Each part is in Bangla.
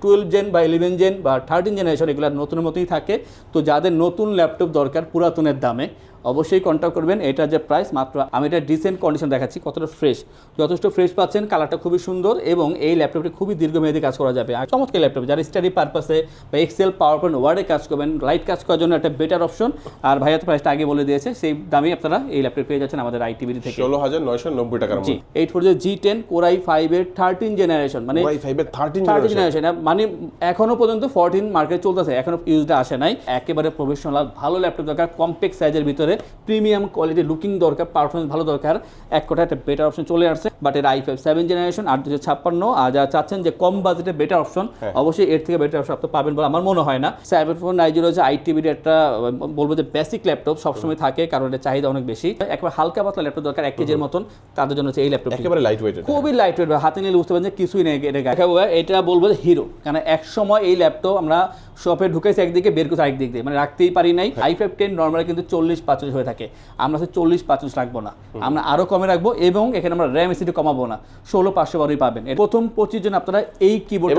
টুয়েলভ জেন বা ইলেভেন জেন বা থার্টিন জেনারেশন এগুলো নতুনের মতোই থাকে। তো যাদের নতুন ল্যাপটপ দরকার, পুরাতনের দামে। অবশ্যই কন্ট্যাক্ট করবেন। এটার যে প্রাইস মাত্র আমি এটা ডিসেন্ট কন্ডিশন দেখাচ্ছি কতটা ফ্রেশ যথেষ্ট ফ্রেশ পাচ্ছেন কালারটা খুবই সুন্দর এবং এই ল্যাপটপটি খুবই দীর্ঘমেয়াদী কাজ করা যাবে। আর চমৎকার ল্যাপটপ যারা স্টাডি পারপাসে বা এক্সেল পাওয়ার পয়েন্ট ওয়ার্ডে কাজ করবেন লাইট কাজ করার জন্য একটা বেটার অপশন আর ভাইয়া তো প্রাইসটা আগে বলে দিয়েছে সেই দামেই আপনারা এই ল্যাপটপ পেয়ে যাচ্ছেন আমাদের আইটিভিডি থেকে। ষোলো হাজার নয়শো নব্বই টাকার G eight four G ten core i ফাইভের থার্টিন জেনারেশন মানে থার্টিন থার্টি জেনারেশন মানে এখনও পর্যন্ত ফোরটিন মার্কেট চলতেছে এখনও ইউজটা আসে নাই। একেবারে প্রফেশনাল ভালো ল্যাপটপ দরকার কম্প্যাক্ট সাইজের ভিতরে। প্রিমিয়াম কোয়ালিটি লুকিং দরকার পারফরমেন্স ভালো দরকার। এক কথা একটা বেটার অপশন চলে আসছে বাট এর আই ফাইভ সেভেন জেনারেশন আট দুশো ছাপ্পান্ন আর যারা চাচ্ছেন যে কম বাজেটে বেটার অপশন অবশ্যই এর থেকে বেটার অপশন আপনি পাবেন বলে আমার মনে হয় না। সেভেন ফোর নাইন জিরো যে আইটিভির একটা বলব যে বেসিক ল্যাপটপ সবসময় থাকে কারণ এটা চাহিদা অনেক বেশি। একবার হালকা পাতলা ল্যাপটপ দরকার এক কেজির মতন তাদের জন্য হচ্ছে এই ল্যাপটপ একেবারে লাইট ওয়েট খুবই লাইট ওয়েট হাতে নিলে বুঝতে পারছেন যে কিছুই নেই এটা দেখাবো এটা বলব যে হিরো কারণ এক সময় এই ল্যাপটপ আমরা শপে ঢুকেছি একদিকে বের করছি আরেক দিক দিয়ে। মানে রাখতেই পারি নাই। আই ফাইভ টেন নর্মালি কিন্তু চল্লিশ পাঁচচল্লিশ হয়ে থাকে। আমরা হচ্ছে চল্লিশ পাঁচচল্লিশ রাখব না। আমরা আরও কমে রাখব এবং এখানে আমরা র্যাম এসিডি কমাবো না। ষোলো পাঁচশো বারোই পাবেন। প্রথম পঁচিশ জন আপনারা এই কিবোর্ড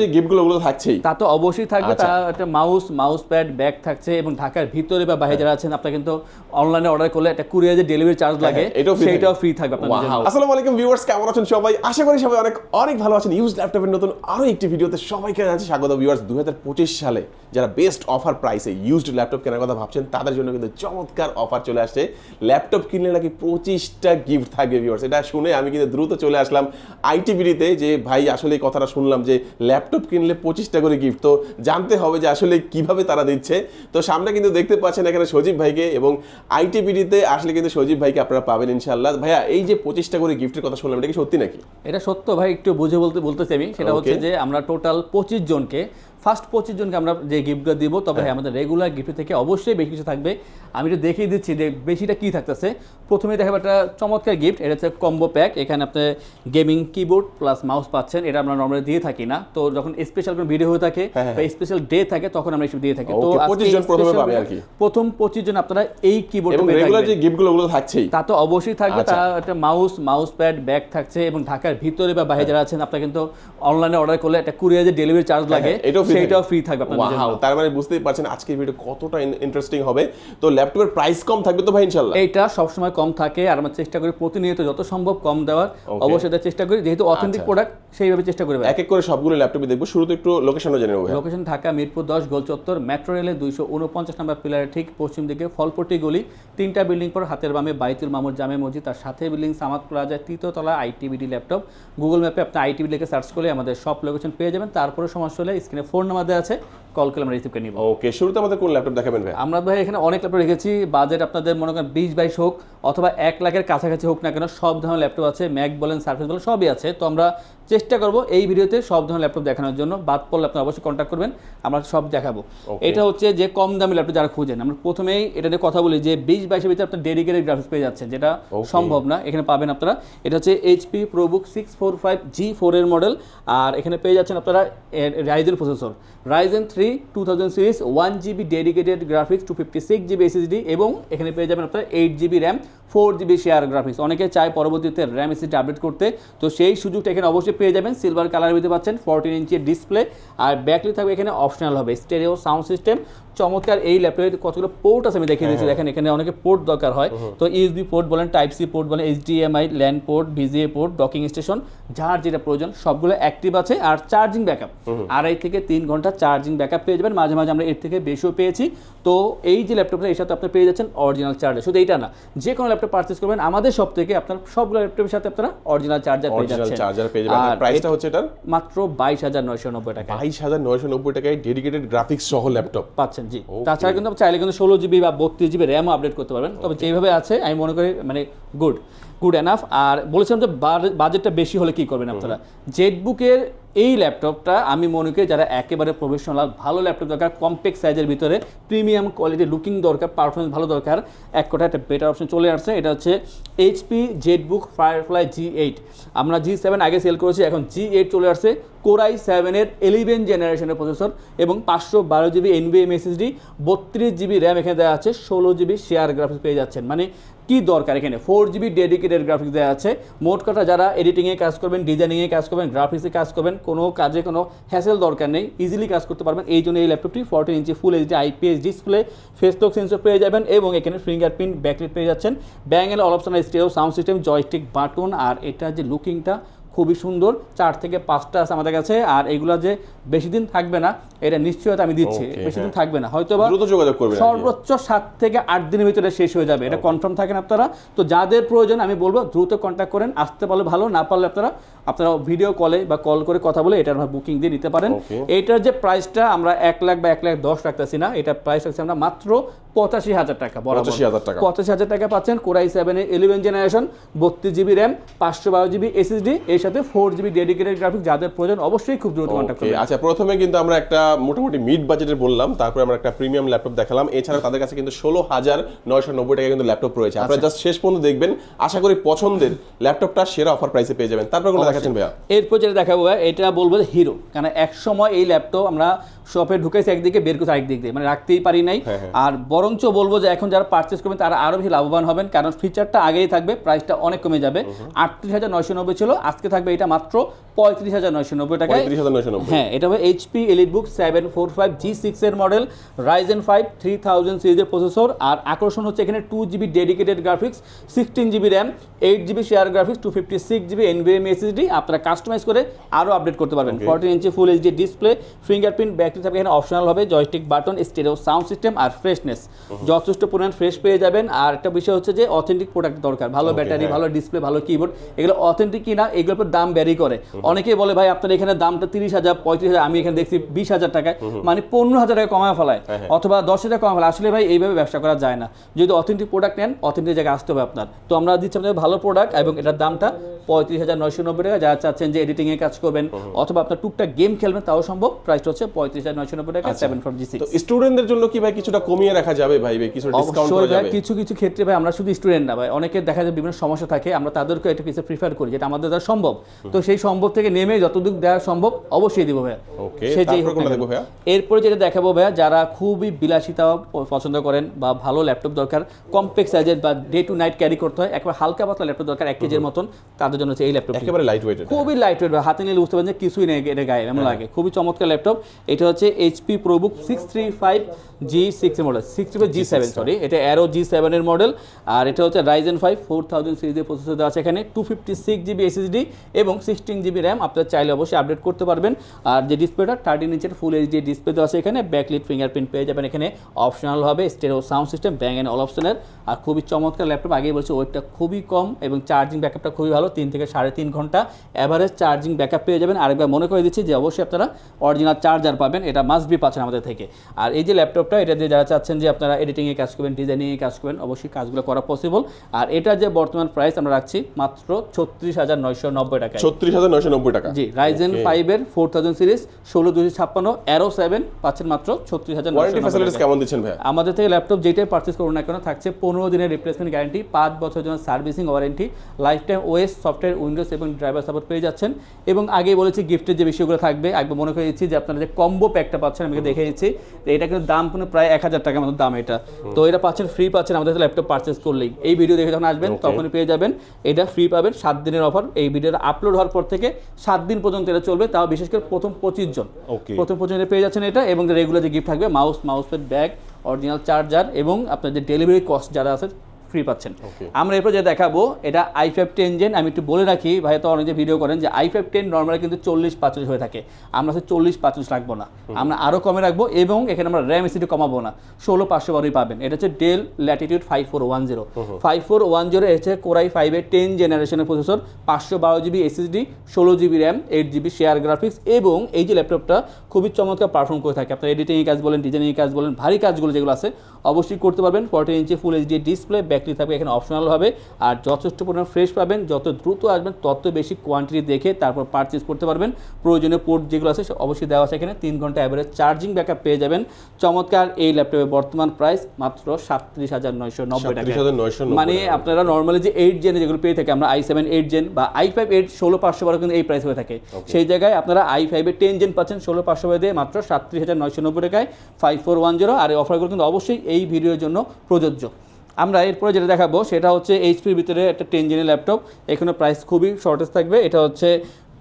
যে গিফটগুলো ওগুলো থাকছেই। তা তো অবশ্যই থাকবে। আচ্ছা। তা একটা মাউস মাউস প্যাড ব্যাগ থাকছে এবং ঢাকার ভিতরে বা বাইরে যারা আছেন আপনারা কিন্তু অনলাইনে অর্ডার করলে একটা কুরিয়ার যে ডেলিভারি চার্জ লাগে হ্যাঁ, সেটাও ফ্রি থাকবে। আপনাদের জন্য। Wow. আসসালামু আলাইকুম ভিউয়ার্স কেমন আছেন সবাই? আশা করি সবাই অনেক অনেক ভালো আছেন। ইউজ ল্যাপটপের নতুন আরও একটি ভিডিওতে সবাইকে জানাচ্ছি স্বাগত। ভিউয়ার্স দুই সালে যারা বেস্ট অফার প্রাইসে ইউজড ল্যাপটপ কেনার কথা ভাবছেন তাদের জন্য কিন্তু চমৎকার অফার চলে আসছে। ল্যাপটপ কিনলে নাকি পঁচিশটা গিফট থাকবে ভিউয়ার্স এটা শুনে আমি কিন্তু দ্রুত চলে আসলাম আইটিভিডিতে যে ভাই আসলে এই কথাটা শুনলাম যে ল্যাপটপ কিনলে পঁচিশটা করে গিফট তো জানতে হবে যে আসলে কীভাবে তারা দিচ্ছে। তো সামনে কিন্তু দেখতে পাচ্ছেন এখানে সজীব ভাইকে এবং আইটিভিডিতে আসলে কিন্তু সজীব ভাইকে আপনারা পাবেন ইনশাল্লাহ ভাইয়া এই যে পঁচিশটা করে গিফটের কথা শুনলাম এটা কি সত্যি নাকি? এটা সত্য ভাই একটু বুঝে বলতে বলতেছি আমি। সেটা হচ্ছে যে আমরা টোটাল পঁচিশ জনকে ফার্স্ট পঁচিশ জনকে আমরা যে গিফটগুলো দিব তবে হ্যাঁ। আমাদের রেগুলার গিফট থেকে অবশ্যই বেশি কিছু থাকবে। আমি একটু দেখিয়ে দিচ্ছি যে বেশিটা কি থাকতেছে। প্রথমে দেখাবো একটা চমৎকার গিফট এটা হচ্ছে কম্বো প্যাক এখানে আপনি গেমিং কিবোর্ড প্লাস মাউস পাচ্ছেন। এটা আমরা নর্মালি দিয়ে থাকি না। তো যখন স্পেশাল কোনো ভিডিও হয়ে থাকে হ্যাঁ, বা স্পেশাল ডে থাকে তখন আমরা এসব দিয়ে থাকি। তো Okay, আজকে 25 জন প্রথমে পঁচিশ জন আপনারা এই কিবোর্ড রেগুলার যে গিফটগুলো ওগুলো থাকছেই। তা তো অবশ্যই থাকবে। আচ্ছা। তা একটা মাউস মাউস প্যাড ব্যাগ থাকছে এবং ঢাকার ভিতরে বা বাইরে যারা আছেন আপনারা কিন্তু অনলাইনে অর্ডার করলে একটা কুরিয়ার যে ডেলিভারি চার্জ লাগে হ্যাঁ, এটাও সেটাও ফ্রি থাকবে আপনাদের জন্য। তার মানে বুঝতেই পারছেন আজকের ভিডিও কতটা ইন্টারেস্টিং হবে। তো ল্যাপটপের প্রাইস কম থাকবে তো ভাই ইনশাল্লাহ এইটা সবসময় কম থাকে আর আমরা চেষ্টা করি প্রতিনিয়ত যত সম্ভব কম দেওয়ার। অবশ্যই এটা চেষ্টা করি যেহেতু অথেন্টিক আচ্ছা। প্রোডাক্ট সেইভাবে চেষ্টা করবে এক এক করে সবগুলো ল্যাপটপে দেখব শুরুতে একটু লোকেশনও জেনে নেব। লোকেশন ঢাকা মিরপুর দশ গোল চত্বর মেট্রো রেলে দুইশো উনপঞ্চাশ নম্বর পিলারের ঠিক পশ্চিম দিকে ফলপট্টি গলি তিনটা বিল্ডিং পর হাতের বামে বাইতুল মামুর জামে মসজিদ তার সাথে বিল্ডিং সামাদ প্লাজা তৃতীয়তলা আইটিবিডি ল্যাপটপ গুগল ম্যাপে আপনি আইটিবি লিখে সার্চ করলে আমাদের সব লোকেশন পেয়ে যাবেন। তারপরে সমস্যা হলে স্ক্রিনে ফোন নাম্বার দেওয়া আছে। কল করে আমরা রিসিভ করে নিব। ওকে শুরুতে আমাদের কোন ল্যাপটপ দেখাবেন ভাই? আমরা ভাই এখানে অনেক ল্যাপটপ রেখেছি বাজেট আপনাদের মনে করেন বিশ বাইশ হোক অথবা এক লাখের কাছাকাছি হোক না কেন সব ধরনের ল্যাপটপ আছে ম্যাক বলেন সার্ফেস বলেন সবই আছে। তো আমরা চেষ্টা করব এই ভিডিওতে সব ধরনের ল্যাপটপ দেখানোর জন্য। বাদ পড়লে আপনারা অবশ্যই কন্ট্যাক্ট করবেন আমরা সব দেখাবো। এটা হচ্ছে যে কম দামি ল্যাপটপ যারা খুঁজেন আমরা প্রথমেই এটা নিয়ে কথা বলি যে বিশ বাইশের ভিতরে আপনার ডেডিকেটেড গ্রাফিক্স পেয়ে যাচ্ছেন যেটা সম্ভব না এখানে পাবেন আপনারা। এটা হচ্ছে HP ProBook six four five G ফোরের মডেল আর এখানে পেয়ে যাচ্ছেন আপনারা Ryzen processor Ryzen three series one GB dedicated graphics two fifty six GB SSD এবং এখানে পেয়ে যাবেন আপনার eight GB RAM four GB share graphics অনেকে চায় পরবর্তীতে র্যাম এসএসডি আপডেট করতে। তো সেই সুযোগটা এখানে অবশ্যই পেয়ে যাবেন। সিলভার কালার ভিতরে পাচ্ছেন ফোরটিন ইঞ্চের ডিসপ্লে আর ব্যাকলি থাকবে এখানে অপশনাল হবে। স্টেরিও সাউন্ড সিস্টেম চমৎকার এই ল্যাপটপের কতগুলো পোর্ট আছে আমি দেখিয়ে দিয়েছি। দেখেন এখানে অনেকে পোর্ট দরকার হয়। তো ইউএসবি পোর্ট বলেন টাইপ সি পোর্ট বলেন HDMI LAN port VGA port docking station যার যেটা প্রয়োজন সবগুলো অ্যাক্টিভ আছে আর চার্জিং ব্যাকআপ আড়াই থেকে তিন ঘণ্টা চার্জিং ব্যাকআপ পেয়ে যাবেন। মাঝে মাঝে আমরা এর থেকে বেশিও পেয়েছি। তো এই যে ল্যাপটপটা এর সাথে আপনি পেয়ে যাচ্ছেন অরিজিনাল চার্জার শুধু এইটা না যে কোনো ল্যাপটপ পারচেস করবেন। আমাদের সব থেকে আপনার সবগুলো ল্যাপটপের সাথে আপনারা অরিজিনাল চার্জার পেয়ে অরিজিনাল যাচ্ছেন। চার্জার পেয়ে যাবেন। আর প্রাইসটা হচ্ছে এটার? মাত্র বাইশ হাজার নয়শো নব্বই টাকা। বাইশ হাজার নয়শো নব্বই টাকায় ডেডিকেটেড গ্রাফিক্স সহ ল্যাপটপ। পাচ্ছেন। জি। তাছাড়া কিন্তু চাইলে কিন্তু ষোলো জিবি বা বত্রিশ জিবি র্যামও আপডেট করতে পারবেন। তবে যেভাবে আছে আমি মনে করি মানে গুড গুড এনাফ আর বলেছিলাম যে বাজেটটা বেশি হলে কি করবেন আপনারা? জেটবুকের এই ল্যাপটপটা আমি মনে করি যারা একেবারে প্রফেশনাল ভালো ল্যাপটপ দরকার কম্প্যাক্ট সাইজের ভিতরে প্রিমিয়াম কোয়ালিটি লুকিং দরকার পারফরমেন্স ভালো দরকার, এক কথা একটা বেটার অপশন চলে আসছে। এটা হচ্ছে HP Z ZBook Firefly G eight আমরা জি সেভেন আগে সেল করেছি, এখন জি এইট চলে আসছে কোরাই সেভেনের এলিভেন জেনারেশনের প্রসেসর এবং পাঁচশো বারো জিবি এনবিএম এসএসডি বত্রিশ জিবি র্যাম এখানে দেওয়া আছে, ষোলো জিবি শেয়ার গ্রাফিক্স পেয়ে যাচ্ছেন। মানে কি দরকার এখানে? ফোর জিবি ডেডিকেটেড গ্রাফিক্স দেওয়া আছে। মোট কথা যারা এডিটিংয়ে কাজ করবেন ডিজাইনিংয়ে কাজ করবেন গ্রাফিক্সে কাজ করবেন, কোনো কাজে কোনো হ্যাসেল দরকার নেই ইজিলি কাজ করতে পারবেন। এই জন্য এই ল্যাপটপটি fourteen inch full HD IPS display Facebook sensor পেয়ে যাবেন এবং এখানে ফিঙ্গারপ্রিন্ট ব্যাকলিট পেয়ে যাচ্ছেন। Bang and all option stereo sound system joystick button আর এটা যে লুকিংটা খুবই সুন্দর চার থেকে পাঁচটা আছে আমাদের কাছে আর এগুলো যে বেশি দিন থাকবে না এটা নিশ্চয়তা আমি দিচ্ছি বেশি দিন হ্যাঁ। থাকবে না। হয়তো বা যোগাযোগ করবে সর্বোচ্চ সাত থেকে আট দিনের ভিতরে শেষ হয়ে যাবে এটা কনফার্ম থাকেন আপনারা। তো যাদের প্রয়োজন আমি বলব দ্রুত কন্ট্যাক্ট করেন আসতে পারলে ভালো না পারলে আপনারা আপনারা ভিডিও কলে বা কল করে কথা বলে এটার বুকিং দিয়ে নিতে পারেন. এইটার যে প্রাইসটা আমরা এক লাখ বা এক লাখ দশ রাখতেছি না এটা প্রাইস রাখছি আমরা মাত্র পঁচাশি হাজার টাকা বরাবর। 85,000 টাকা। পঁচাশি হাজার টাকা পাচ্ছেন কোরাই সেভেনের ইলেভেন জেনারেশন বত্রিশ জিবি র্যাম পাঁচশো বারো জিবি এসএসডি এর সাথে ফোর জিবি ডেডিকেটেড গ্রাফিক যাদের প্রয়োজন অবশ্যই খুব দ্রুত কন্ট্যাক্ট করবেন। আচ্ছা প্রথমে কিন্তু আমরা একটা মোটামুটি মিড বাজেটের বললাম তারপরে আমরা একটা প্রিমিয়াম ল্যাপটপ দেখালাম। এছাড়া তাদের কাছে কিন্তু ষোলো হাজার নয়শো নব্বই টাকা কিন্তু ল্যাপটপ রয়েছে। আচ্ছা। আপনারা জাস্ট শেষ পর্যন্ত দেখবেন আশা করি পছন্দের ল্যাপটপটা সেরা অফার প্রাইসে পেয়ে যাবেন। তারপর কোনো দেখাচ্ছেন ভাইয়া। এরপর যেটা দেখাবো এটা বলব হিরো কারণ এক সময় এই ল্যাপটপ আমরা শপে ঢুকেছি একদিকে বের করতে আরেকদিক দিয়ে মানে রাখতেই পারি নাই। হ্যাঁ, হ্যাঁ। আর বরঞ্চ বলব যে এখন যারা পারচেস করবেন তারা আরও বেশি লাভবান হবেন কারণ ফিচারটা আগেই থাকবে প্রাইসটা অনেক কমে যাবে। আটত্রিশ হাজার নয়শো নব্বই ছিল আজকে থাকবে এটা মাত্র পঁয়ত্রিশ হাজার নয়শো নব্বই নব্বই। হ্যাঁ এটা হবে HP EliteBook seven four five G six এর model Ryzen five three thousand সিরিজের প্রসেসর আর আকর্ষণ হচ্ছে এখানে two GB dedicated graphics sixteen GB RAM eight GB share graphics two fifty six GB NVMe SSD আপনারা কাস্টমাইজ করে আরও আপডেট করতে পারবেন. Fourteen inch full HD display fingerprint backlit থাকবে এখানে অপশনাল হবে joystick button stereo sound system আর ফ্রেশনেস যথেষ্ট পরিমাণ ফ্রেশ পেয়ে যাবেন। আর একটা বিষয় হচ্ছে যে অথেন্টিক প্রোডাক্ট দরকার ভালো ব্যাটারি। ভালো ডিসপ্লে ভালো কিবোর্ড এগুলো অথেন্টিক কিনা এগুলোর উপর দাম ভ্যারি করে। অনেকেই বলে ভাই আপনার এখানে দামটা তিরিশ হাজার পঁয়ত্রিশ হাজার আমি এখানে দেখছি বিশ হাজার টাকায়। মানে পনেরো হাজার টাকা কমায় ফেলায় হ্যাঁ, হ্যাঁ। অথবা দশ হাজার কমায় ফেলায়। আসলে ভাই এইভাবে ব্যবসা করা যায় না। যদি অথেন্টিক প্রোডাক্ট নেন অথেন্টিক জায়গায় আসতে হবে আপনার। তো আমরা দিচ্ছি আপনাদের ভালো প্রোডাক্ট এবং এটার দামটা পঁয়ত্রিশ হাজার নয়শো নব্বই টাকা যারা চাচ্ছেন যে এডিটিংয়ে কাজ করবেন অথবা আপনার টুকটাক গেম খেলবেন তাও সম্ভব। প্রাইসটা হচ্ছে পঁয়ত্রিশ হাজার নয়শো নব্বই টাকা সেভেন ফোর জি তো সিক্স স্টুডেন্টদের জন্য কি ভাই কিছুটা কমিয়ে রাখা যাবে ভাই? ভাই কিছু ডিসকাউন্ট করা যাবে? কিছু কিছু ক্ষেত্রে ভাই আমরা শুধু স্টুডেন্ট না ভাই অনেকের দেখা যায় বিভিন্ন সমস্যা থাকে আমরা তাদেরকে এটা কিছু প্রিফার করি যেটা আমাদের দ্বারা সম্ভব। তো সেই সম্ভব থেকে নেমে যতদূর দেওয়া সম্ভব অবশ্যই দিব ভাইয়া। সে যেই হোক? এরপরে যেটা দেখাবো ভাইয়া যারা খুবই বিলাসিতা পছন্দ করেন বা ভালো ল্যাপটপ দরকার কমপ্লেক্স সাইজের বা ডে টু নাইট ক্যারি করতে হয় একবার হালকা পাতলা ল্যাপটপ দরকার এক কেজির মতন তাদের জন্য এই ল্যাপটপ একেবারে লাইট ওয়েট খুবই লাইট ওয়েট হাতে নিলে বুঝতে পারেন যে কিছুই নেই এটা গায়ে এমন লাগে। খুবই চমৎকার ল্যাপটপ এটা হচ্ছে HP ProBook six three five G six model six three G seven sorry এটা অ্যারো জি সেভেনের মডেল আর এটা হচ্ছে রাইজেন ফাইভ ফোর থাউজেন্ড সিরিজের প্রসেসর দেওয়া আছে এখানে two fifty six GB SSD এবং সিক্সটিন জিবি র্যাম আপনার চাইলে অবশ্যই আপডেট করতে পারবেন। আর যে ডিসপ্লেটা থার্টিন ইঞ্চের ফুল এইচডি ডিসপ্লে দেওয়া আছে এখানে ব্যাকলিট ফিঙ্গারপ্রিন্ট পেয়ে যাবেন এখানে। অপশনাল হবে stereo sound system Bang and all অপশনের আর খুবই চমৎকার ল্যাপটপ আগেই বলছি ওয়েটটা খুবই কম এবং চার্জিং ব্যাকআপটা খুবই ভালো তিন থেকে সাড়ে তিন ঘণ্টা। অ্যাভারেজ চার্জিং ব্যাকআপ পেয়ে যাবেন। আরেকবার মনে করে দিচ্ছি যে অবশ্যই আপনারা অরিজিনাল চার্জার পাবেন এটা মাস্ট বি পাচ্ছেন আমাদের থেকে। আর এই যে ল্যাপটপটা এটা দিয়ে যারা চাচ্ছেন যে আপনারা এডিটিংয়ে কাজ করবেন ডিজাইনিংয়ে কাজ করবেন অবশ্যই কাজগুলো করা পসিবল আর এটা যে বর্তমান প্রাইস আমরা রাখছি মাত্র ছত্রিশ হাজার নয়শো নব্বই টাকায়। ছত্রিশ হাজার নয়শো নব্বই টাকা। জি রাইজেন ফাইভের ফোর থাউজেন্ড সিরিজ ষোলো দুশো ছাপ্পান্ন অ্যারো সেভেন পাচ্ছেন মাত্র ছত্রিশ হাজার ওয়ারেন্টি ফ্যাসিলিটিস কেমন দিচ্ছেন ভাইয়া? আমাদের থেকে ল্যাপটপ যেটাই পারচেস করুন না কেন থাকছে পনেরো দিনের রিপ্লেসমেন্ট গ্যারান্টি পাঁচ বছরের জন্য servicing warranty lifetime OS software Windows এবং ড্রাইভার সাপোর্ট পেয়ে যাচ্ছেন এবং আগেই বলেছি গিফটের যে বিষয়গুলো থাকবে একবার মনে করে দিচ্ছি যে আপনারা যে কম্বো প্যাকটা পাচ্ছেন আমি দেখে দিচ্ছি তো এটা কিন্তু দাম কোনো প্রায় এক হাজার টাকার মতো দাম এটা। তো এটা পাচ্ছেন ফ্রি পাচ্ছেন আমাদের ল্যাপটপ পারচেস করলেই। এই ভিডিও দেখে যখন আসবেন তখনই পেয়ে যাবেন। এটা ফ্রি পাবেন সাত দিনের অফার এই ভিডিওটা আপলোড হওয়ার পর থেকে সাত দিন পর্যন্ত এটা চলবে তাও বিশেষ করে প্রথম পঁচিশ জন. প্রথম পর্যন্ত পেয়ে যাচ্ছেন এটা এবং রেগুলার যে গিফট থাকবে mouse mouse bag original charger এবং আপনার যে ডেলিভারি কস্ট যারা আছে ফ্রি পাচ্ছেন। আমরা এরপর যে দেখাবো এটা আই ফাইভ টেন জেন আমি একটু বলে রাখি ভাই তো অনেকে ভিডিও করেন যে আই ফাইভ টেন নর্মালি কিন্তু চল্লিশ পাঁচচল্লিশ হয়ে থাকে। আমরা হচ্ছে চল্লিশ পাঁচচল্লিশ রাখব না। আমরা আরও কমে রাখব এবং এখানে আমরা র্যাম এসিডি কমাবো না। ষোলো পাঁচশো বারোই পাবেন। এটা হচ্ছে Dell Latitude five four one zero five four one zero হচ্ছে কোরাই ফাইভের টেন জেনারেশনের প্রসেসর পাঁচশো বারো জিবি এসএসডি ষোলো GB RAM eight GB share graphics এবং এই যে ল্যাপটপটা খুবই চমৎকার পারফর্ম করে থাকে। আপনার এডিটিংয়ের কাজ বলেন ডিজাইনিং কাজ বলেন ভারী কাজগুলো যেগুলো আছে অবশ্যই করতে পারবেন। Fourteen inch full HD display battery থাকবে এখানে অপশনাল হবে। আর যথেষ্ট পরিমাণ ফ্রেশ পাবেন যত দ্রুত আসবেন তত বেশি কোয়ান্টিটি দেখে তারপর পারচেস করতে পারবেন। প্রয়োজনীয় পোর্ট যেগুলো আছে অবশ্যই দেওয়া আছে এখানে। তিন ঘণ্টা অ্যাভারেজ চার্জিং ব্যাকআপ পেয়ে যাবেন। চমৎকার এই ল্যাপটপের বর্তমান প্রাইস মাত্র সাতত্রিশ হাজার নয়শো নব্বই টাকা। মানে আপনারা নর্মালি যে এইট জেনে যেগুলো পেয়ে থাকে আমরা আই সেভেন এইট জেন বা আই ফাইভ এইট ষোলো পাঁচশো বারো কিন্তু এই প্রাইস হয়ে থাকে। সেই জায়গায় আপনারা আই ফাইভের টেন জেন পাচ্ছেন ষোলো পাঁচশো বারো দিয়ে মাত্র সাতত্রিশ হাজার নয়শো নব্বই টাকায়। ফাইভ ফোর ওয়ান জিরো আর এই অফারগুলো কিন্তু অবশ্যই এই ভিডিওর জন্য প্রযোজ্য। আমরা এরপরে যেটা দেখাবো সেটা হচ্ছে এইচপির ভিতরে একটা টেন জেনের ল্যাপটপ। এখানে প্রাইস খুবই শর্টেজ থাকবে। এটা হচ্ছে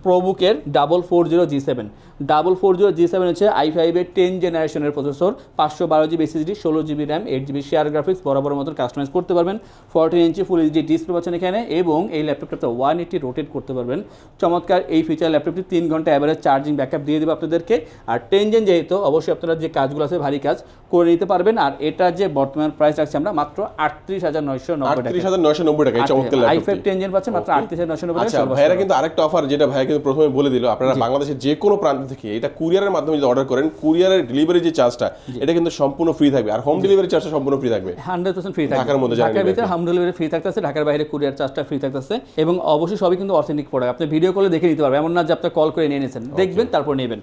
প্রোবুকের double four zero G seven. Double four zero G seven হচ্ছে আই ফাইভের টেন জেনারেশনের প্রসেসর পাঁচশো বারো জিবি এসএসডি ষোলো GB RAM eight GB share graphics বরাবর মতন কাস্টমাইজ করতে পারবেন। Fourteen inch full HD display পাচ্ছেন এখানে এবং এই ল্যাপটপটাতে ওয়ান এইটি রোটেট করতে পারবেন। চমৎকার এই ফিচার ল্যাপটপটি তিন ঘণ্টা অ্যাভারেজ চার্জিং ব্যাকআপ দিয়ে দেবে আপনাদেরকে। আর টেন জেন যেহেতু অবশ্যই আপনারা যে কাজগুলো আছে ভারী কাজ করে নিতে পারবেন। আর এটার যে বর্তমান প্রাইস রাখছি আমরা মাত্র আটত্রিশ হাজার নয়শো নব্বই টাকা আটত্রিশ হাজার নয়শো নব্বই টাকা আই ফাইভ টেন জেন পাচ্ছেন মাত্র আটত্রিশ হাজার নয়শো নব্বই আচ্ছা টাকা ভাইরা কিন্তু আরেকটা অফার যেটা ভাইয়া প্রথমে বলে দিল আপনারা বাংলাদেশের যে কোনো প্রান্ত থেকে এটা কুরিয়ারের মাধ্যমে যদি অর্ডার করেন কুরিয়ারের ডেলিভারি যে চার্জটা এটা কিন্তু সম্পূর্ণ ফ্রি থাকবে। আর হোম ডেলিভারি চার্জটা সম্পূর্ণ ফ্রি থাকবে। হান্ড্রেড পার্সেন্ট ফ্রি থাকবে। ঢাকার মধ্যে ঢাকার ভিতরে হোম ডেলিভারি ফ্রি থাকতেছে ঢাকার বাইরে কুরিয়ার চার্জটা ফ্রি থাকতেছে এবং অবশ্যই সবই কিন্তু অথেন্টিক প্রোডাক্ট আপনি ভিডিও কলে দেখে নিতে পারবেন এমন না যে আপনি কল করে নিয়ে নিয়েছেন। দেখবেন তারপর নেবেন।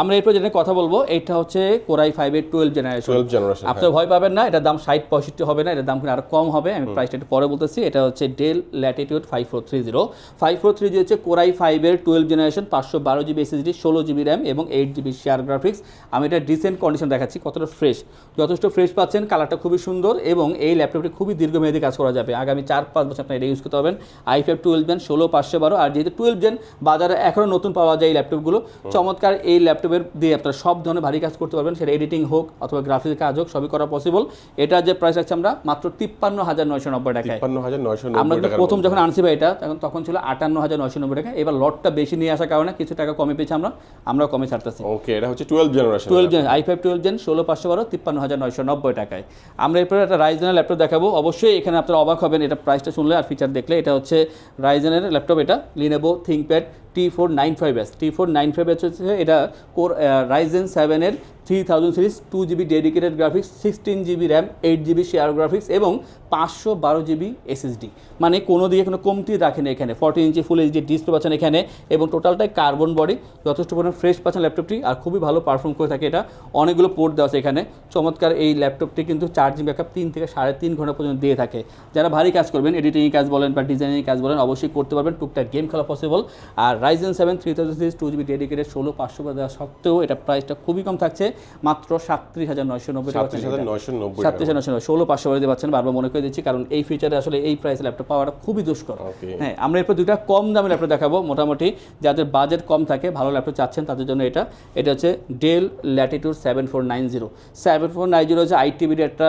আমরা এরপর যেটা কথা বলব এটা হচ্ছে কোরাই ফাইভের টুয়েলভ জেনারেশন টুয়েলভ জেনারেশন আপনি ভয় পাবেন না এটার দাম ষাট পঁয়ষট্টি হবে না এটার দাম কিন্তু আরও কম হবে। আমি প্রাইসটা একটু পরে বলতেছি এটা হচ্ছে Dell Latitude five four three zero five four three zero হচ্ছে কোরাই ফাইভ এর টুয়েলভ জেনারেশন পাঁচশো বারো জিবি এসএসডি ষোলো জিবি র্যাম এবং এইট জিবি শেয়ার গ্রাফিক্স। আমি এটা ডিসেন্ট কন্ডিশন দেখাচ্ছি কতটা ফ্রেশ যথেষ্ট ফ্রেশ পাচ্ছেন কালারটা খুবই সুন্দর এবং এই ল্যাপটপটি খুবই দীর্ঘমেয়াদী কাজ করা যাবে। আগামী চার পাঁচ বছর আপনার এটা ইউজ করতে পারবেন। আই ফাইভ টুয়েলভ জেন ষোলো পাঁচশো বারো। আর যেহেতু টুয়েলভ জেন বাজারে এখনও নতুন পাওয়া যায় এই ল্যাপটপগুলো চমৎকার এই ল্যাপটপের দিয়ে আপনারা সব ধরনের ভারী কাজ করতে পারবেন। সেটা এডিটিং হোক অথবা গ্রাফিক্স কাজ হোক সবই করা পসিবল এটা যে প্রাইস আছে আমরা মাত্র তিপ্পান্ন হাজার নয়শো নব্বই টাকায়। নয়শো আমরা প্রথম যখন আনছি ভাই এটা তখন তখন ছিল আটান্ন হাজার নয়শো নব্বই টাকা এবার লটটা বেশি নিয়ে আসার কারণে কিছু টাকা কমে পেয়েছি আমরা আমরা কমে ছাড়তেছি। ওকে এটা হচ্ছে twelve generation twelve gen i five twelve gen ষোলো পাঁচশো বারো তিপ্পান্ন হাজার নয়শো নব্বই টাকায়। আমরা এরপরে একটা রাইজেনের ল্যাপটপ দেখাবো। অবশ্যই এখানে আপনারা অবাক হবেন এটা প্রাইসটা শুনলে আর ফিচার দেখলে। এটা হচ্ছে রাইজেনের ল্যাপটপ এটা Lenovo ThinkPad T four nine five S T four nine five S হচ্ছে এটা কোর রাইজেন সেভেনের three thousand series two GB dedicated graphics sixteen GB RAM eight GB share graphics এবং পাঁচশো বারো জিবি এসএসডি মানে কোনো দিকে কোনো কমতি রাখেন এখানে। Forty inch full HD display পাচ্ছেন এখানে এবং টোটালটাই কার্বন বডি যথেষ্ট পরিমাণ ফ্রেশ পাচ্ছেন ল্যাপটপটি আর খুবই ভালো পারফর্ম করে থাকে এটা। অনেকগুলো পোর্ট দেওয়া আছে এখানে। চমৎকার এই ল্যাপটপটি কিন্তু চার্জিং ব্যাকআপ তিন থেকে সাড়ে তিন ঘণ্টা পর্যন্ত দিয়ে থাকে। যারা ভারী কাজ করবেন এডিটিং কাজ বলেন বা ডিজাইনিং কাজ বলেন, অবশ্যই করতে পারবেন। টুকটাক গেম খেলা পসিবল আর Ryzen seven three thousand series two GB dedicated ষোলো পাঁচশো দেওয়া সত্ত্বেও এটা প্রাইসটা খুবই কম থাকছে। মাত্র সাতত্রিশ হাজার নয়শো নব্বই সাতত্রিশ হাজার নয়শো ষোলো পাঁচশো করে দিতে পারছেন বারবার মনে করে দিচ্ছি কারণ এই ফিচারে আসলে এই প্রাইসে ল্যাপটপ পাওয়াটা খুবই দুষ্কর। হ্যাঁ আমরা এরপর দুইটা কম দামে ল্যাপটপ দেখাবো মোটামুটি যাদের বাজেট কম থাকে ভালো ল্যাপটপ চাচ্ছেন তাদের জন্য এটা। এটা হচ্ছে Dell Latitude seven four nine zero seven four nine zero হচ্ছে আইটিভির একটা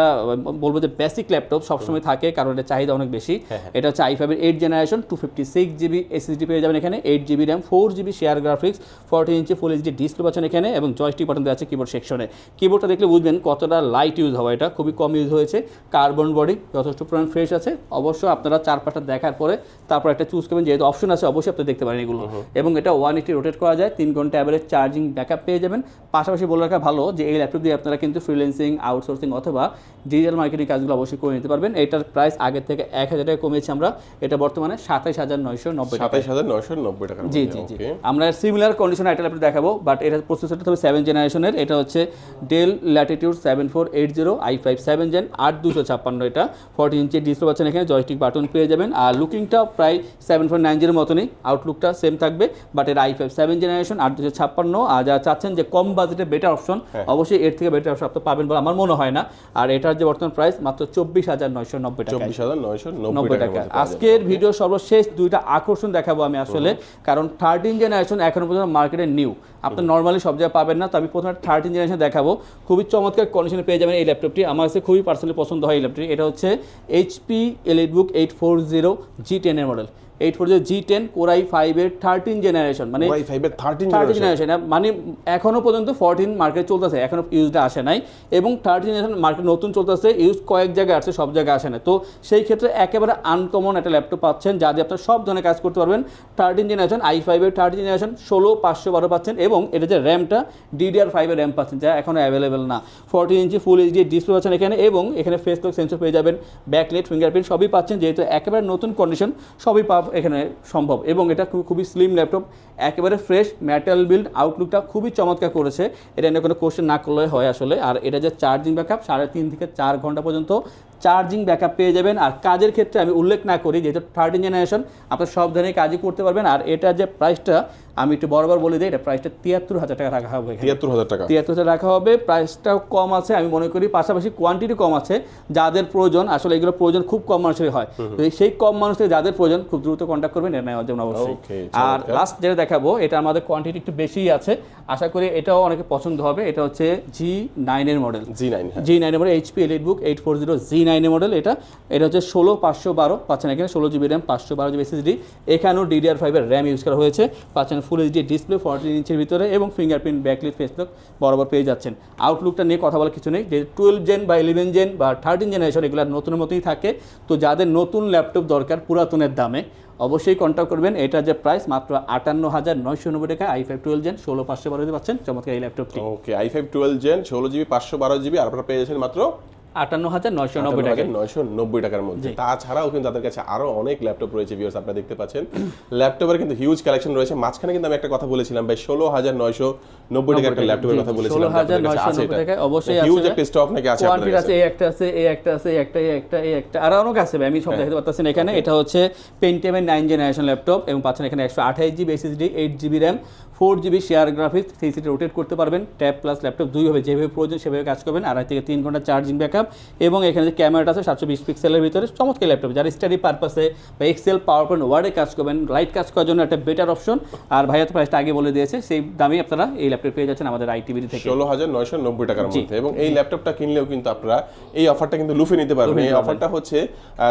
বলব যে বেসিক ল্যাপটপ সবসময় থাকে কারণ এটা চাহিদা অনেক বেশি। এটা হচ্ছে আই ফাইভের eight generation two fifty six GB SSD পেয়ে যাবেন এখানে eight GB RAM four GB share graphics forty inch full HD display পাচ্ছেন এখানে এবং জয়স্টিক বাটন দেওয়া আছে কিবোর্ড সেকশনে কিবোর্ডটা দেখলে বুঝবেন কতটা লাইট ইউজ হবে এটা খুবই কম ইউজ হয়েছে। কার্বন বডি যথেষ্ট পরিমাণ ফ্রেশ আছে। অবশ্য আপনারা চার পাঁচটা দেখার পরে তারপর একটা চুজ করবেন যেহেতু অপশন আছে অবশ্যই আপনি দেখতে পারেন এগুলো। এবং এটা ওয়ান এইটি রোটেট করা যায় তিন ঘণ্টা অ্যাভারেজ চার্জিং ব্যাকআপ পেয়ে যাবেন। পাশাপাশি বলে রাখা ভালো যে এই ল্যাপটপ দিয়ে আপনারা কিন্তু ফ্রিল্যান্সিং আউটসোর্সিং অথবা ডিজিটাল মার্কেটিং কাজগুলো অবশ্যই করে নিতে পারবেন। এটার প্রাইস আগের থেকে এক হাজার টাকা কমিয়েছি আমরা। এটা বর্তমানে সাতাইশ হাজার নয়শো নব্বই সাতাইশ হাজার নয়শো নব্বই টাকা জি জি জি। আমরা সিমিলার কন্ডিশন একটা ল্যাপটপ দেখাবো বাট এটা প্রসেসরটা হবে সেভেন জেনারেশনের এটা হচ্ছে Dell Latitude seven four eight zero i five seven gen আট দুশো ছাপ্পান্ন এটা। ফর্টি ইঞ্চি ডিসপ্লে পাচ্ছেন এখানে জয়স্টিক বাটন পেয়ে যাবেন। আর লুকিংটা প্রায় সেভেন ফোর নাইন জিরোর মতনই। আউটলুকটা সেম থাকবে বাট এর আই ফাইভ সেভেন জেনারেশন আট দুশো ছাপ্পান্ন। আর যারা চাচ্ছেন যে কম বাজেটে বেটার অপশন অবশ্যই এর থেকে বেটার অপশন আপনি পাবেন বলে আমার মনে হয় না। আর এটার যে বর্তমান প্রাইস মাত্র চব্বিশ হাজার নয়শো নব্বই টাকা চব্বিশ হাজার নয়শো নব্বই টাকা। আজকের ভিডিও সর্বশেষ দুইটা আকর্ষণ দেখাবো আমি আসলে। কারণ থার্টিন জেনারেশন এখনও পর্যন্ত মার্কেটে নিউ আপনি নর্মালি সব জায়গায় পাবেন না তো আমি প্রথমে থার্টিন জেনারেশন দেখাবো। খুবই চমৎকার কন্ডিশনে পেয়ে যাবেন এই ল্যাপটপটি আমার কাছে খুবই পার্সোনালি পছন্দ হয় এই ল্যাপটপটি এটা হচ্ছে HP EliteBook eight four zero G টেনের model eight four G ten core i ফাইভের থার্টিন জেনারেশন মানে থার্টিন থার্টি জেনারেশন মানে এখনও পর্যন্ত ফোরটিন মার্কেট চলতেছে এখনও ইউজটা আসে নাই এবং থার্টি জেনারেশন মার্কেট নতুন চলতেছে ইউজ কয়েক জায়গায় আসছে সব জায়গায় আসে না। তো সেই ক্ষেত্রে একেবারে আনকমন একটা ল্যাপটপ পাচ্ছেন যা দিয়ে আপনার সব ধরনের কাজ করতে পারবেন। থার্টিন জেনারেশন আই ফাইভের থার্টি জেনারেশন ষোলো পাঁচশো বারো পাচ্ছেন এবং এটা যে র্যামটা ডিডিআর ফাইভের র্যাম পাচ্ছেন যা এখনও অ্যাভেলেবেল না। Fourteen inch full HD display পাচ্ছেন এখানে এবং এখানে ফেস লক সেন্সর পেয়ে যাবেন ব্যাকলেট ফিঙ্গারপ্রিন্ট সবই পাচ্ছেন যেহেতু একেবারে নতুন কন্ডিশন সবই পাব এখানে সম্ভব এবং এটা খুব- খুবই স্লিম ল্যাপটপ একেবারে ফ্রেশ ম্যাটেরিয়াল বিল্ড আউটলুকটা খুবই চমৎকার করেছে। এটা নিয়ে কোনো কোশ্চেন না করলে হয় আসলে। আর এটা যে চার্জিং ব্যাকআপ সাড়ে তিন থেকে চার ঘণ্টা পর্যন্ত চার্জিং ব্যাকআপ পেয়ে যাবেন। আর কাজের ক্ষেত্রে আমি উল্লেখ না করি, যেহেতু থার্টিন জেনারেশন আপনার সব ধরনের কাজই করতে পারবেন। আর এটা যে প্রাইসটা আমি একটু বরাবর বলে দিই এটা প্রাইসটা তিয়াত্তর হাজার টাকা রাখা হবে তিয়াত্তর হাজার টাকা। তিয়াত্তর হাজার রাখা হবে প্রাইসটাও কম আছে আমি মনে করি পাশাপাশি কোয়ান্টিটি কম আছে। যাদের প্রয়োজন আসলে এগুলো প্রয়োজন খুব কম মানুষের হয়। তো সেই কম মানুষের যাদের প্রয়োজন খুব দ্রুত কন্ট্যাক্ট করবেন এটা নেওয়ার জন্য অবশ্যই। আর লাস্ট যেটা দেখাবো এটা আমাদের কোয়ান্টিটি একটু বেশিই আছে। আশা করি এটাও অনেকে পছন্দ হবে এটা হচ্ছে জি নাইনের মডেল জি নাইন জি নাইনের model HP EliteBook eight four zero G নাইনের মডেল এটা। এটা হচ্ছে ষোলো পাঁচশো বারো পাচ্ছেন এখানে ষোলো জিবি র্যাম পাঁচশো বারো জিবি এসএসডি এখানেও ডিডিআর ফাইভের র্যাম ইউজ করা হয়েছে পাচ্ছেন ফুল এইচডি ডিসপ্লে ফোরটিন ইঞ্চের ভিতরে এবং ফিঙ্গারপ্রিন্ট ব্যাকলিট ফেসলক বরাবর পেয়ে যাচ্ছেন। আউটলুকটা নিয়ে কথা বলার কিছু নেই। যে টুয়েলভ জেন বা ইলেভেন জেন বা থার্টিন জেনারেশন এগুলো নতুনের মতোই থাকে। তো যাদের নতুন ল্যাপটপ দরকার পুরাতনের দামে, অবশ্যই কন্ট্যাক্ট করবেন। এটা যে প্রাইস মাত্র আটান্ন হাজার নয়শো নব্বই টাকা আই ফাইভ টুয়েলভ জেন ষোলো পাঁচশো বারো পাচ্ছেন চমৎকার এই ল্যাপটপটি okay i five twelve gen ষোলো জিবি পাঁচশো বারো জিবি আর আপনারা পেয়ে যাচ্ছেন মাত্র আটান্ন হাজার নয়শো নব্বই টাকা নয়শো নব্বই টাকার মধ্যে। তাছাড়াও কিন্তু তাদের কাছে আরও অনেক ল্যাপটপ রয়েছে ভিউর্স আপনারা দেখতে পাচ্ছেন। ল্যাপটপের কিন্তু হিউজ কালেকশন রয়েছে। মাঝখানে কিন্তু আমি একটা কথা বলেছিলাম ভাই ষোলো হাজার নয়শো নব্বই টাকার একটা ল্যাপটপের কথা বলেছিলাম 16,990 টাকায়। অবশ্যই হিউজ আছে। একটা স্টক নাকি আছে কোয়ান্টিটি আছে এই একটা আছে এই একটা আছে এই একটা এই একটা এই একটা। আর অনেক আছে আমি সব দেখাতে পারতেছি না এখানে এটা হচ্ছে নাইন জেনারেশন ল্যাপটপ এবং পাচ্ছেন এখানে একশো আঠাইশ GB SSD eight GB RAM four GB share graphics three সিটে রোটেট করতে পারবেন। ট্যাব প্লাস ল্যাপটপ দুইভাবে যেভাবে প্রয়োজন সেভাবে কাজ করবেন। আড়াই থেকে তিন ঘণ্টা চার্জিং ব্যাকআপ এবং এখানে যে ক্যামেরাটা আছে সাতশো বিশ পিক্সেলের ভিতরে চমৎকার ল্যাপটপ যারা স্টাডি পারপাসে বা এক্সেল পাওয়ার পয়েন্ট ওয়ার্ডে কাজ করবেন লাইট কাজ করার জন্য একটা বেটার অপশন আর ভাইয়া তো প্রাইসটা আগে বলে দিয়েছে সেই দামে আপনারা এই ল্যাপটপ পেয়ে যাচ্ছেন আমাদের আইটিভিটি থেকে। ষোলো হাজার নয়শো নব্বই টাকার মধ্যে। এবং এই ল্যাপটপটা কিনলেও কিন্তু আপনারা এই অফারটা কিন্তু লুফে নিতে পারবেন। এই অফারটা হচ্ছে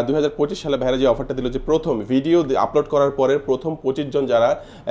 দুই হাজার পঁচিশ সালে ভাইরা যে অফারটা দিল যে প্রথম ভিডিও আপলোড করার পরে প্রথম পঁচিশ জন যারা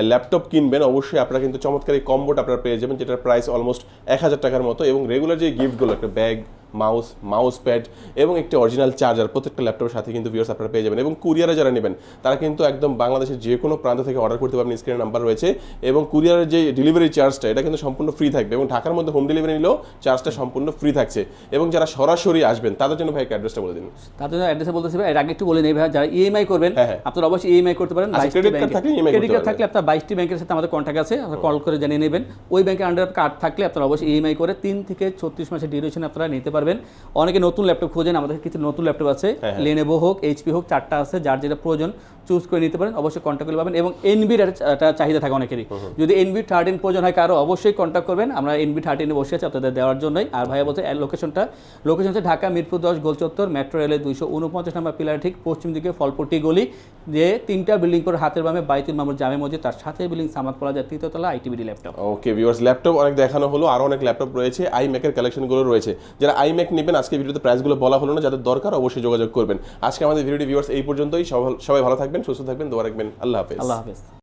ল্যাপটপ কিনবেন অবশ্যই আপনারা কিন্তু চমৎকার এই কম্বোটা আপনারা পেয়ে যাবেন যেটার প্রাইস অলমোস্ট এক হাজার টাকার মতো। এবং রেগুলার যে গিফটগুলো একটা ব্যাগ মাউস মাউস প্যাড এবং একটি অরিজিনাল চার্জার প্রত্যেকটা ল্যাপটপের সাথে কিন্তু ভিউয়ার্স আপনারা পেয়ে যাবেন এবং কুরিয়ারে যারা নেবেন তারা কিন্তু একদম বাংলাদেশের যে কোনো প্রান্ত থেকে অর্ডার করতে পারবেন স্ক্রিনে নাম্বার রয়েছে এবং কুরিয়ারের যে ডেলিভারি চার্জটা এটা কিন্তু সম্পূর্ণ ফ্রি থাকবে এবং ঢাকার মধ্যে হোম ডেলিভারি নিলেও চার্জটা সম্পূর্ণ ফ্রি থাকছে এবং যারা সরাসরি আসবেন তাদের জন্য ভাই অ্যাড্রেসটা বলে দিন তাদের জন্য অ্যাড্রেসে বলতেছি ভাই, এর আগে একটু বলে নেই ভাই যারা ইএমআই করবেন হ্যাঁ, হ্যাঁ। আপনারা অবশ্যই ইএমআই করতে পারেন আচ্ছা, credit card থাকলে ক্রেডিট কার্ড। থাকলে আপনার বাইশটি ব্যাংকের সাথে আমাদের কন্ট্যাক্ট আছে আপনারা কল করে জানিয়ে নেবেন ওই ব্যাংকের আন্ডার কার্ড থাকলে আপনারা অবশ্যই ইএমআই করে তিন থেকে ছত্রিশ মাসের ডিউরেশন আপনারা নিতে পারবেন। অনেকে নতুন ল্যাপটপ খোঁজেন আমাদের কিছু নতুন ল্যাপটপ আছে। হ্যাঁ, লেনেভো হোক এইচপি হোক চারটা আছে যার যেটা প্রয়োজন। চুজ করে নিতে পারেন অবশ্যই কন্ট্যাক্ট করে পাবেন। এবং এনবির একটা চাহিদা থাকে অনেকেরই। যদি এনবি থার্টিন প্রয়োজন হয় কারও অবশ্যই কন্ট্যাক্ট করবেন। আমরা এনবি থার্টিনে বসে আছি আপনাদের দেওয়ার জন্যই। আর ভাইয়া বলছে লোকেশনটা লোকেশন হচ্ছে ঢাকা মিরপুর দশ গোলচত্বর মেট্রো রেলের দুইশো উনপঞ্চাশ নম্বর পিলার ঠিক পশ্চিম দিকে ফলপট্টি গলি। যে তিনটা বিল্ডিং করে হাতের বামে বাইতুল মামুর জামে মসজিদ তার সাথে বিল্ডিং সামাদ পড়া যায় তৃতীয়তলা ITBD laptop okay viewers laptop অনেক দেখানো হলো আরও অনেক ল্যাপটপ রয়েছে আই ম্যাকের কালেকশনগুলো রয়েছে। যারা আই ম্যাক নেবেন আজকে ভিডিওতে প্রাইসগুলো বলা হলো না যাদের দরকার অবশ্যই যোগাযোগ করবেন। আজকে আমাদের ভিডিওটি ভিউয়ার্স এই পর্যন্তই। সবাই সবাই ভালো থাকবেন সুস্থ থাকবেন দোয়া রাখবেন। আল্লাহ হাফেজ। আল্লাহ হাফেজ।